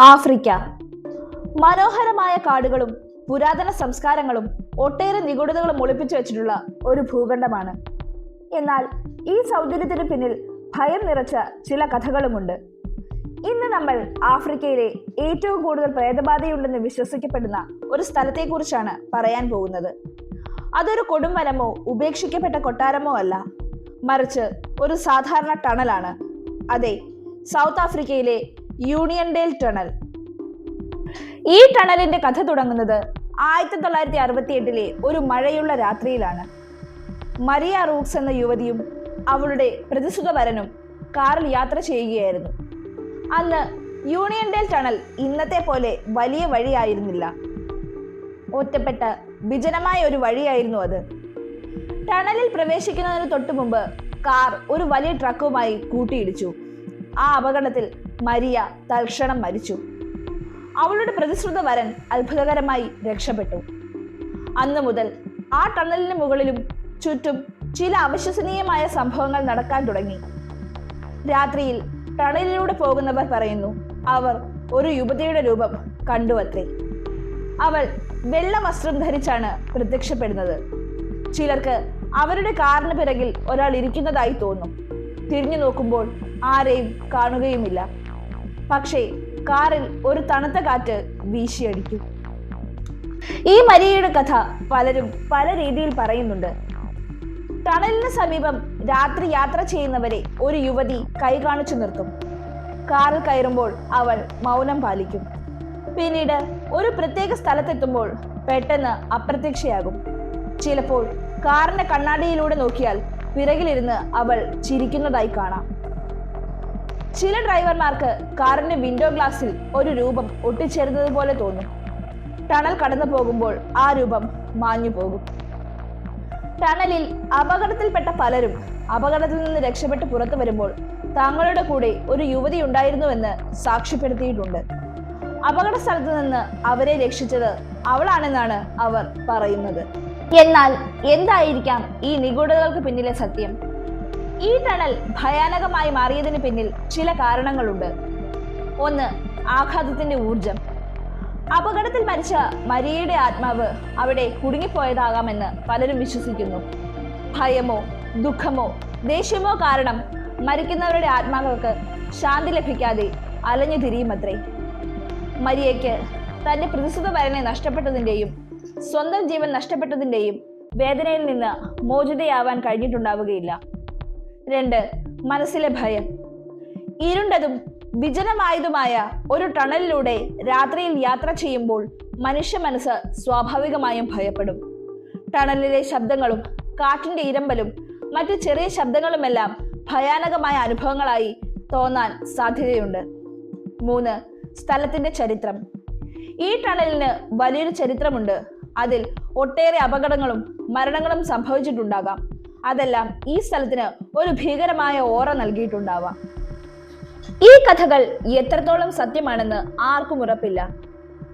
Africa. മനോഹരമായ കാടുകളും പുരാതന സംസ്കാരങ്ങളും ഒട്ടേറെ നിഗൂഢതകളും ഒളിപ്പിച്ചു വെച്ചിട്ടുള്ള ഒരു ഭൂഖണ്ഡമാണ്. എന്നാൽ ഈ സൗന്ദര്യത്തിന് പിന്നിൽ ഭയം നിറച്ച ചില കഥകളുമുണ്ട്. ഇന്ന് നമ്മൾ ആഫ്രിക്കയിലെ ഏറ്റവും കൂടുതൽ പ്രേതബാധയുണ്ടെന്ന് വിശ്വസിക്കപ്പെടുന്ന ഒരു സ്ഥലത്തെക്കുറിച്ചാണ് പറയാൻ പോകുന്നത്. അതൊരു കൊടുംവനമോ ഉപേക്ഷിക്കപ്പെട്ട കൊട്ടാരമോ അല്ല. മറിച്ച് ഒരു സാധാരണ ടണലാണ്. അതെ സൗത്ത് ആഫ്രിക്കയിലെ യൂണിയൻ ഡേൽ ടണൽ ഈ ടണലിന്റെ കഥ തുടങ്ങുന്നത് ആയിരത്തി തൊള്ളായിരത്തി അറുപത്തി എട്ടിലെ ഒരു മഴയുള്ള രാത്രിയിലാണ്. മരിയ റൂക്സ് എന്ന യുവതിയും അവളുടെ പ്രതിസുത വരനും കാറിൽ യാത്ര ചെയ്യുകയായിരുന്നു. അന്ന് യൂണിയൻ ഡേൽ ടണൽ ഇന്നത്തെ പോലെ വലിയ വഴിയായിരുന്നില്ല. ഒറ്റപ്പെട്ട വിജനമായ ഒരു വഴിയായിരുന്നു അത്. ടണലിൽ പ്രവേശിക്കുന്നതിന് തൊട്ടു മുമ്പ് കാർ ഒരു വലിയ ട്രക്കുമായി കൂട്ടിയിടിച്ചു. ആ അപകടത്തിൽ മരിയ തൽക്ഷണം മരിച്ചു. അവളുടെ പ്രതിശ്രുത വരൻ അത്ഭുതകരമായി രക്ഷപ്പെട്ടു. അന്നു മുതൽ ആ ടണലിന് മുകളിലും ചുറ്റും ചില അവിശ്വസനീയമായ സംഭവങ്ങൾ നടക്കാൻ തുടങ്ങി. രാത്രിയിൽ ടണലിലൂടെ പോകുന്നവർ പറയുന്നു അവർ ഒരു യുവതിയുടെ രൂപം കണ്ടുവത്രേ. അവൾ വെള്ള വസ്ത്രം ധരിച്ചാണ് പ്രത്യക്ഷപ്പെടുന്നത്. ചിലർക്ക് അവരുടെ കാറിന് പിറകിൽ ഒരാൾ ഇരിക്കുന്നതായി തോന്നും. തിരിഞ്ഞു നോക്കുമ്പോൾ ആരെയും കാണുകയുമില്ല. പക്ഷേ കാറിൽ ഒരു തണുത്ത കാറ്റ് വീശിയടിക്കും ഈ മരിയയുടെ കഥ പലരും പല രീതിയിൽ പറയുന്നുണ്ട്. ടണലിന് സമീപം രാത്രി യാത്ര ചെയ്യുന്നവരെ ഒരു യുവതി കൈ കാണിച്ചു നിർത്തും. കാറിൽ കയറുമ്പോൾ അവൾ മൗനം പാലിക്കും. പിന്നീട് ഒരു പ്രത്യേക സ്ഥലത്തെത്തുമ്പോൾ പെട്ടെന്ന് അപ്രത്യക്ഷയാകും. ചിലപ്പോൾ കാറിന്റെ കണ്ണാടിയിലൂടെ നോക്കിയാൽ പിറകിലിരുന്ന് അവൾ ചിരിക്കുന്നതായി കാണാം. ചില ഡ്രൈവർമാർക്ക് കാറിന്റെ വിൻഡോ ഗ്ലാസിൽ ഒരു രൂപം ഒട്ടിച്ചേരുന്നത് പോലെ തോന്നും. ടണൽ കടന്നു പോകുമ്പോൾ ആ രൂപം മാഞ്ഞു പോകും. ടണലിൽ അപകടത്തിൽപ്പെട്ട പലരും അപകടത്തിൽ നിന്ന് രക്ഷപ്പെട്ട് പുറത്തു വരുമ്പോൾ തങ്ങളുടെ കൂടെ ഒരു യുവതി ഉണ്ടായിരുന്നുവെന്ന് സാക്ഷ്യപ്പെടുത്തിയിട്ടുണ്ട്. അപകട സ്ഥലത്ത് നിന്ന് അവരെ രക്ഷിച്ചത് അവളാണെന്നാണ് അവർ പറയുന്നത്. എന്നാൽ എന്തായിരിക്കാം ഈ നിഗൂഢതകൾക്ക് പിന്നിലെ സത്യം? ഈ ടണൽ ഭയാനകമായി മാറിയതിന് പിന്നിൽ ചില കാരണങ്ങളുണ്ട്. ഒന്ന് ആഘാതത്തിന്റെ ഊർജം അപകടത്തിൽ മരിച്ച മരിയയുടെ ആത്മാവ് അവിടെ കുടുങ്ങിപ്പോയതാകാമെന്ന് പലരും വിശ്വസിക്കുന്നു. ഭയമോ ദുഃഖമോ ദേഷ്യമോ കാരണം മരിക്കുന്നവരുടെ ആത്മാക്കൾക്ക് ശാന്തി ലഭിക്കാതെ അലഞ്ഞു തിരിയുമത്രേ. മരിയയ്ക്ക് തന്റെ പ്രതിസുത വരനെ നഷ്ടപ്പെട്ടതിന്റെയും സ്വന്തം ജീവൻ നഷ്ടപ്പെട്ടതിന്റെയും വേദനയിൽ നിന്ന് മോചിതയാവാൻ കഴിഞ്ഞിട്ടുണ്ടാവുകയില്ല. രണ്ട് മനസ്സിലെ ഭയം. ഇരുണ്ടതും വിജനമായതുമായ ഒരു ടണലിലൂടെ രാത്രിയിൽ യാത്ര ചെയ്യുമ്പോൾ മനുഷ്യ മനസ്സ് സ്വാഭാവികമായും ഭയപ്പെടും. ടണലിലെ ശബ്ദങ്ങളും കാറ്റിന്റെ ഇരമ്പലും മറ്റു ചെറിയ ശബ്ദങ്ങളുമെല്ലാം ഭയാനകമായ അനുഭവങ്ങളായി തോന്നാൻ സാധ്യതയുണ്ട്. മൂന്ന് സ്ഥലത്തിന്റെ ചരിത്രം. ഈ ടണലിന് വലിയൊരു ചരിത്രമുണ്ട്. അതിൽ ഒട്ടേറെ അപകടങ്ങളും മരണങ്ങളും സംഭവിച്ചിട്ടുണ്ടാകാം. അതെല്ലാം ഈ സ്ഥലത്തിന് ഒരു ഭീകരമായ ഓറ നൽകിയിട്ടുണ്ടാവാം. ഈ കഥകൾ എത്രത്തോളം സത്യമാണെന്ന് ആർക്കും ഉറപ്പില്ല.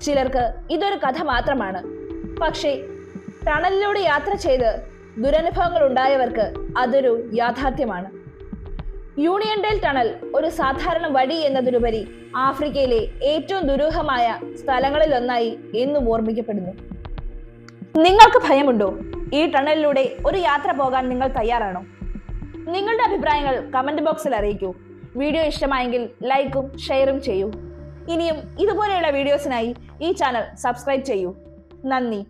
ചിലർക്ക് ഇതൊരു കഥ മാത്രമാണ്. പക്ഷേ ടണലിലൂടെ യാത്ര ചെയ്ത് ദുരനുഭവങ്ങൾ ഉണ്ടായവർക്ക് അതൊരു യാഥാർത്ഥ്യമാണ്. യൂണിയൻ ഡേൽ ടണൽ ഒരു സാധാരണ വഴി എന്നതിലുപരി ആഫ്രിക്കയിലെ ഏറ്റവും ദുരൂഹമായ സ്ഥലങ്ങളിലൊന്നായി എന്നും ഓർമ്മിക്കപ്പെടുന്നു. നിങ്ങൾക്ക് ഭയമുണ്ടോ? ഈ ടണലിലൂടെ ഒരു യാത്ര പോകാൻ നിങ്ങൾ തയ്യാറാണോ? നിങ്ങളുടെ അഭിപ്രായങ്ങൾ കമന്റ് ബോക്സിൽ അറിയിക്കൂ. വീഡിയോ ഇഷ്ടമായെങ്കിൽ ലൈക്കും ഷെയറും ചെയ്യൂ. ഇനിയും ഇതുപോലെയുള്ള വീഡിയോസിനായി ഈ ചാനൽ സബ്സ്ക്രൈബ് ചെയ്യൂ. നന്ദി.